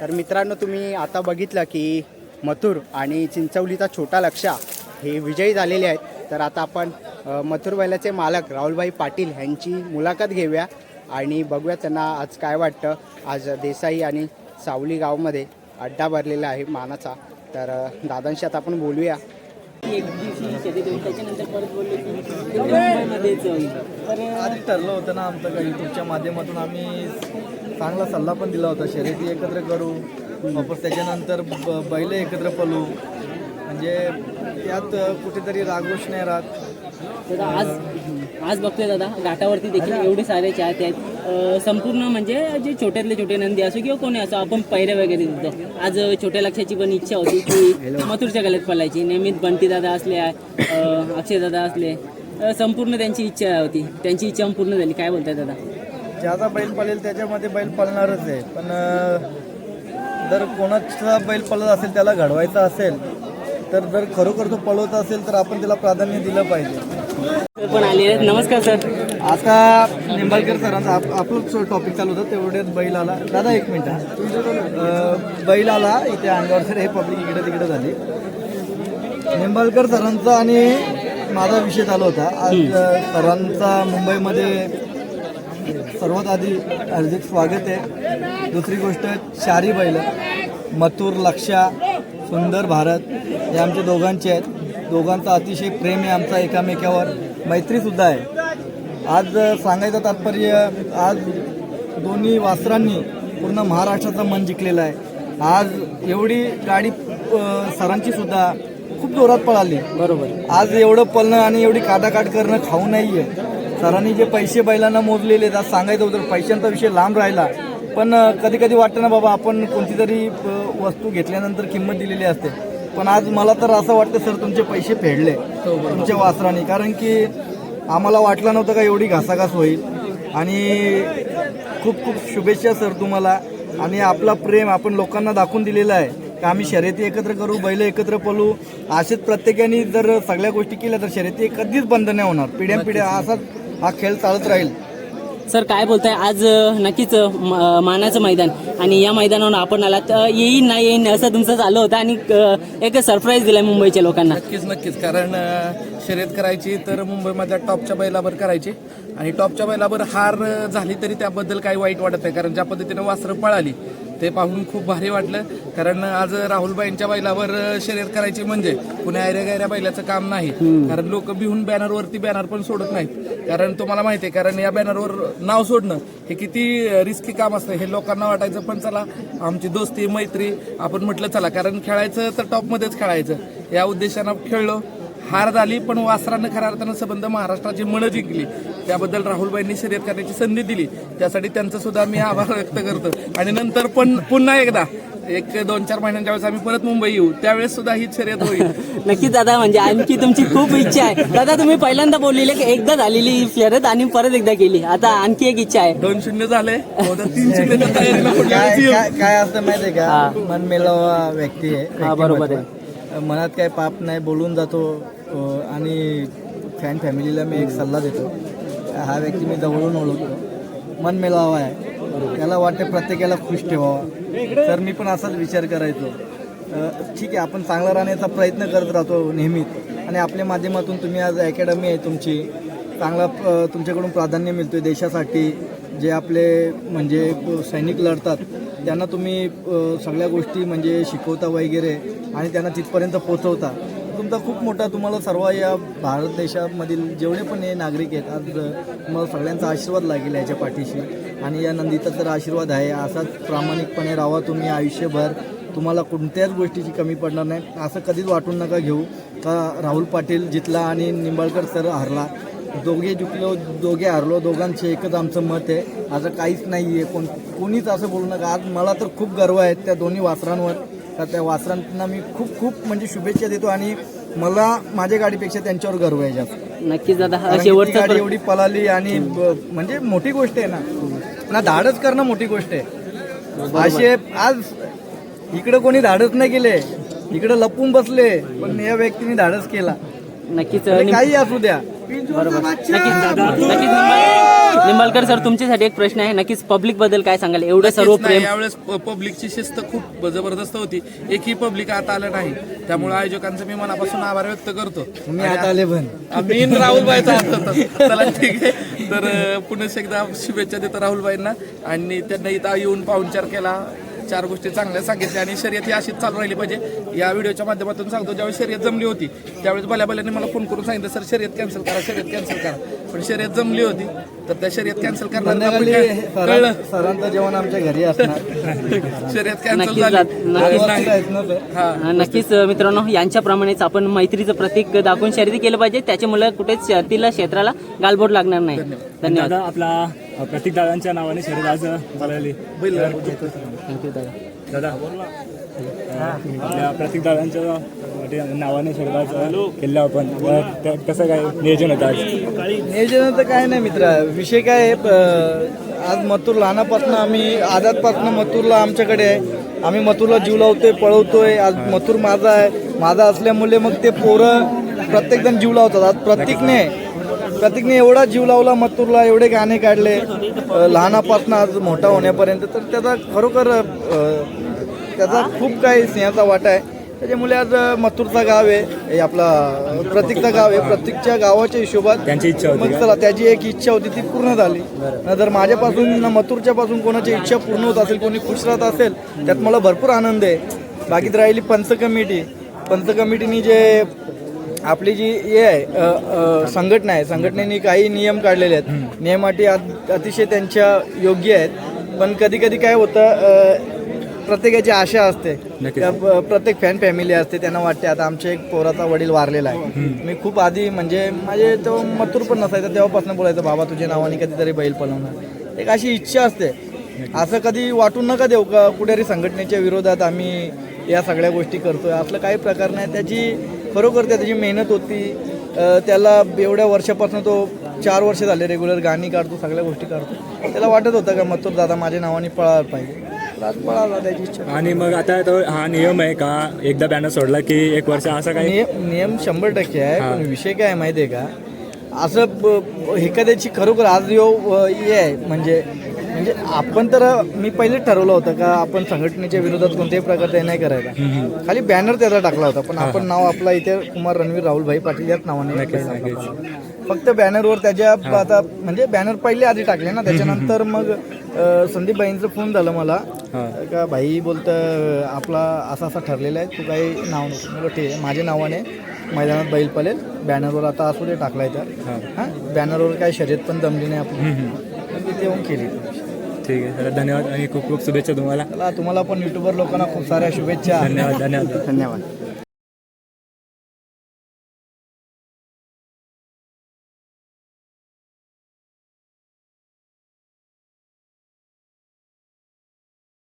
तर मित्रांनो तुम्ही आता बघितलं की मथुर आणि चिंचवलीचा छोटा लक्षा हे विजयी झालेले आहेत. तर आता आपण मथुर बैलाचे मालक राहुलभाई पाटील यांची मुलाखत घेऊया आणि बघूया त्यांना आज काय वाटतं. आज देसाई आणि सावली गावमध्ये अड्डा भरलेला आहे मानाचा. तर दादांशी आता आपण बोलूया. एक त्याच्यानंतर परत बोलले की मुंबईमध्येच तर आधी ठरलं होतं ना आमचं काही तुमच्या माध्यमातून आम्ही चांगला सल्ला पण दिला होता. शर्यती एकत्र करू वापस त्याच्यानंतर ब- बैल एकत्र पलू म्हणजे यात कुठेतरी रागोश नाही राहत. दादा आज आज बघतोय दादा घाटावरती देखील एवढे सारे चाहते आहेत. संपूर्ण म्हणजे जे छोट्यातले छोटे नंदी असो किंवा कोणी असो आपण पैरे वगैरे देतो. आज छोट्या लक्षाची पण इच्छा होती की मथुरच्या गल्यात पलायची नेहमीच बंटी दादा असले अक्षय दादा असले. संपूर्ण त्यांची इच्छा होती. त्यांची इच्छा पूर्ण झाली. काय बोलताय दादा? ज्याचा बैल पळेल त्याच्यामध्ये बैल पळणारच आहे. पण जर कोणाचा बैल पळत असेल त्याला घडवायचा असेल तर जर खरोखर तो पळवत असेल तर आपण त्याला प्राधान्य दिलं पाहिजे. पण आले आहेत. नमस्कार सर. आता निंबाळकर सरांचा आप आपलं टॉपिक चालू होतं तेवढ्यात बैल आला. दादा एक मिनिट बैल आला इथे अंगावर सर हे पब्लिक इकडे तिकडे झाली. निंबाळकर सरांचा आणि माझा विषय चालू होता. आज सरांचा मुंबईमध्ये सर्वात आधी हार्दिक स्वागत आहे. दुसरी गोष्ट शारी बैल मथुर लक्षा सुंदर भारत हे आमचे दोघांचे आहेत. दोघांचा अतिशय प्रेम आहे आमचा एकामेकावर. मैत्रीसुद्धा आहे. आज सांगायचं तात्पर्य आज दोन्ही वासरांनी पूर्ण महाराष्ट्राचं मन जिंकलेलं आहे. आज एवढी गाडी अ, सरांची सुद्धा खूप जोरात पळाली. बरोबर. आज एवढं पळणं आणि एवढी काटाकाट करणं खाऊ नाहीये. सरांनी जे पैसे बैलांना मोजलेले आहेत, आज सांगायचं होतं पैशांचा विषय लांब राहिला. पण कधी कधी वाटतं ना बाबा आपण कोणती तरी वस्तू घेतल्यानंतर किंमत दिलेली असते. पण आज मला तर असं वाटतं सर तुमचे पैसे फेडले. तुमच्या वासराने. कारण की आम्हाला वाटलं नव्हतं का एवढी घासाघास होईल. आणि खूप खूप शुभेच्छा सर तुम्हाला. आणि आपला प्रेम आपण लोकांना दाखवून दिलेला आहे. का आम्ही शर्यती एकत्र करू बैल एकत्र पळू. असेच प्रत्येकाने जर सगळ्या गोष्टी केल्या तर शर्यती कधीच बंद नाही होणार. पिढ्या पिढ्या असाच हा खेळ चालत राहील. सर काय बोलताय? आज नक्कीच मानाचं मैदान आणि या मैदानावर आपण आलात. येईन नाही येईन असं तुमचं चालू होतं आणि एक सरप्राईज दिलाय मुंबईच्या लोकांना. नक्कीच नक्कीच. कारण शर्यत करायची तर मुंबईमध्ये टॉपच्या बैलावर करायची आणि टॉपच्या बैलावर हार झाली तरी त्याबद्दल काही वाईट वाटत नाही. कारण ज्या पद्धतीनं वासरं पळाली ते पाहून खूप भारी वाटलं. कारण आज राहुलबाईंच्या बैलावर शर्यत करायची म्हणजे कुण्या आयऱ्या गायऱ्या बैलाचं काम नाही. कारण लोक बिहून बॅनरवरती बॅनर पण सोडत नाहीत. कारण तुम्हाला माहिती आहे कारण या बॅनरवर नाव सोडणं हे किती रिस्की काम असतं. हे लोकांना वाटायचं पण चला आमची दोस्ती मैत्री आपण म्हटलं चला. कारण खेळायचं तर टॉपमध्येच खेळायचं. या उद्देशानं खेळलो. हार झाली पण वासरानं खऱ्या अर्थानं संबंध महाराष्ट्राची मनं जिंकली. त्याबद्दल राहुलबाईंनी शर्यत करण्याची संधी दिली. त्यासाठी त्यांचं सुद्धा मी आभार व्यक्त करतो. आणि नंतर पण पुन्हा एकदा एक दोन चार महिन्यांच्या वेळेस आम्ही परत मुंबई येऊ. त्यावेळेस सुद्धा ही शर्यत होईल. नक्कीच दादा म्हणजे आणखी तुमची खूप इच्छा आहे. दादा तुम्ही पहिल्यांदा बोललेले की एकदा झालेली शर्यत आणि परत एकदा केली. आता आणखी एक इच्छा आहे. दोन शून्य झाले. तीन पुढल्या काय असतं माहितीये का? मन मेलावा व्यक्ती आहे. हा, बरोबर व्यक्तिमत्व. मनात काय पाप नाही बोलून जातो आणि फॅन फॅमिलीला मी एक सल्ला देतो. हा व्यक्ती मी जवळून ओळखतो. मन मेलावा आहे. त्याला वाटते प्रत्येकाला खुश ठेवावा. तर मी पण असाच विचार करायचो. ठीक आहे आपण चांगला राहण्याचा प्रयत्न करत राहतो नेहमीच आणि आपल्या माध्यमातून तुम्ही आज अकॅडमी आहे तुमची. चांगला तुमच्याकडून प्राधान्य मिळतोय देशासाठी. जे आपले म्हणजे सैनिक लढतात. त्यांना तुम्ही सगळ्या गोष्टी म्हणजे शिकवता वगैरे आणि त्यांना तिथपर्यंत पोचवता तुमचा खूप मोठा तुम्हाला सर्व या भारत देशामधील जेवढे पण हे नागरिक आहेत आज तुम्हाला सगळ्यांचा आशीर्वाद लागेल याच्या पाठीशी. आणि या नंदीचा तर आशीर्वाद आहे. असाच प्रामाणिकपणे राहा तुम्ही आयुष्यभर. तुम्हाला कोणत्याच गोष्टीची कमी पडणार नाही. असं कधीच वाटून नका घेऊ. का राहुल पाटील जितला आणि निंबाळकर सर हरला. दोघे जिंकलो दोघे हरलो. दोघांचे एकच आमचं मत आहे. असं काहीच नाही आहे कोण कोणीच असं बोलू नका. आज मला तर खूप गर्व आहे त्या दोन्ही वासरांवर. का त्या वासरांना मी खूप खूप म्हणजे शुभेच्छा देतो आणि मला माझ्या गाडीपेक्षा त्यांच्यावर गर्व आहे जास्त. नक्कीच दादा शेवटचा गाडी एवढी पळाली आणि म्हणजे मोठी गोष्ट आहे ना. ना धाडच करणं मोठी गोष्ट आहे. असे आज इकडे कोणी धाडच नाही केले इकडे लपून बसले पण या व्यक्तीने धाडच केला. नक्कीच काही असू द्या. बरोबर. नक्कीच निंबाळकर सर तुमच्यासाठी एक प्रश्न आहे. नक्कीच पब्लिकबद्दल काय सांगाल? एवढं सर्व नक्कीच नाही, प्रेम यावेळेस प- पब्लिकची शिस्त खूप जबरदस्त होती. एकही पब्लिक आता आलं नाही. त्यामुळे आयोजकांचं मी मनापासून आभार व्यक्त करतो. मी आता आले पण. मी आणि राहुलबाईचा हात होता. चला ठीक आहे. तर अं, पुन्हा एकदा शुभेच्छा देतो राहुलबाईंना. आणि त्यांना इथं येऊन पाहुणचार केला. चार गोष्टी चांगल्या सांगितल्या आणि शर्यत ही अशीच चालू राहिली पाहिजे. या व्हिडिओच्या माध्यमातून सांगतो ज्यावेळेस शर्यत जमली होती त्यावेळेस भल्या भल्याने मला फोन करून सांगितलं सर शर्यत कॅन्सल करा शर्यत कॅन्सल करा. पण शर्यत जमली होती तर त्या शर्यत कॅन्सल करणार कळलं? सरांचं जेवण आमच्या घरी असणार. शर्यत कॅन्सल नक्कीच झाली. जात- नक्कीच. हा. मित्रांनो यांच्याप्रमाणेच आपण मैत्रीचं प्रतीक दाखवून शर्यती केलं पाहिजे. त्याच्यामुळे कुठेच शर्तीला क्षेत्राला गालबोट लागणार नाही. धन्यवाद. आपला प्रतीक दादांच्या नावाने शर्यत आज दादा. आपल्या प्रतीक दादांच्या नावाने शर्यत आज केलं आपण. तर कसं काय नियोजन होतं आज? नियोजनाचं काय नाही मित्र. विषय काय आज मथुर लहानापासून आम्ही आजादपासून मथुरला आमच्याकडे आहे. आम्ही मथुरला जीव लावतोय पळवतोय. आज मथुर माझा आहे. माझा असल्यामुळे मग ते पोरं प्रत्येकजण जीव लावतात. आज प्रतीकने प्रतीकने एवढा जीव लावला मथुरला एवढे गाणे काढले. लहानापासून आज मोठा होण्यापर्यंत. तर त्याचा खरोखर त्याचा खूप काही सिंहाचा वाटा आहे. त्याच्यामुळे आज मथुरचा गाव आहे. हे आपला प्रतीकचा गाव आहे. प्रतीकच्या गावाच्या हिशोबात त्यांची इच्छा होती मग चला त्याची एक इच्छा होती ती पूर्ण झाली. जर माझ्यापासून न मथुरच्या पासून कोणाची इच्छा पूर्ण होत असेल कोणी खुश राहत असेल त्यात मला भरपूर आनंद आहे. बाकीत राहिली पंच कमिटी पंच कमिटीनी जे आपली जी हे आहे अ, अ, संघटना आहे संघटनेने काही नियम काढलेले आहेत. नियमाटी अत- अतिशय त्यांच्या योग्य आहेत. पण कधी कधी काय होतं अ, प्रत्येकाची आशा असते. त्या प- प्रत्येक फॅन फॅमिली असते त्यांना वाटते आता आमच्या एक पोराचा वडील वारलेला आहे. मी खूप आधी म्हणजे माझे तो मथुर पण नसायचा तेव्हापासून बोलायचं बाबा तुझ्या नावाने कधीतरी बैल पळवणार एक अशी इच्छा असते. असं कधी वाटून नका देऊ का कुठेतरी संघटनेच्या विरोधात आम्ही या सगळ्या गोष्टी करतोय. असलं काही प्रकार नाही. त्याची खरोखर त्याची मेहनत होती. त्याला एवढ्या वर्षापासून तो चार वर्ष झाले रेग्युलर गाणी काढतो सगळ्या गोष्टी काढतो. त्याला वाटत होतं का मथुर दादा माझ्या नावाने पळायला पाहिजे. आणि मग आता तो हा नियम आहे का? एकदा बॅनर सोडला की एक वर्ष असा काही? नियम नियम शंभर टक्के आहे पण विषय काय माहिती आहे का? असं एखाद्याची खरोखर आज यो हे आहे. म्हणजे म्हणजे आपण तर मी पहिलेच ठरवलं होतं का आपण संघटनेच्या विरोधात कोणत्याही प्रकारचा नाही करायचा. खाली बॅनर त्याचा टाकला होता. पण आपण नाव आपला इथे कुमार रणवीर राहुलभाई पाटील याच नावाने फक्त बॅनरवर त्याच्या आता म्हणजे बॅनर पहिले आधी टाकले ना. त्याच्यानंतर मग अ, संदीपबाईंचं फोन झालं मला. का भाई बोलतं आपला असं असं ठरलेलं आहे तू काही नाव नको. ठीक आहे. माझ्या नावाने मैदानात बैल पलेल बॅनरवर आता असू दे टाकलाय तर. हां. बॅनरवर काही शर्यत पण जमली नाही आपली. मग तिथे येऊन केली. ठीक आहे. तर धन्यवाद आणि खूप खूप शुभेच्छा तुम्हाला. चला तुम्हाला पण युट्यूबर लोकांना खूप साऱ्या शुभेच्छा. धन्यवाद धन्यवाद. धन्यवाद.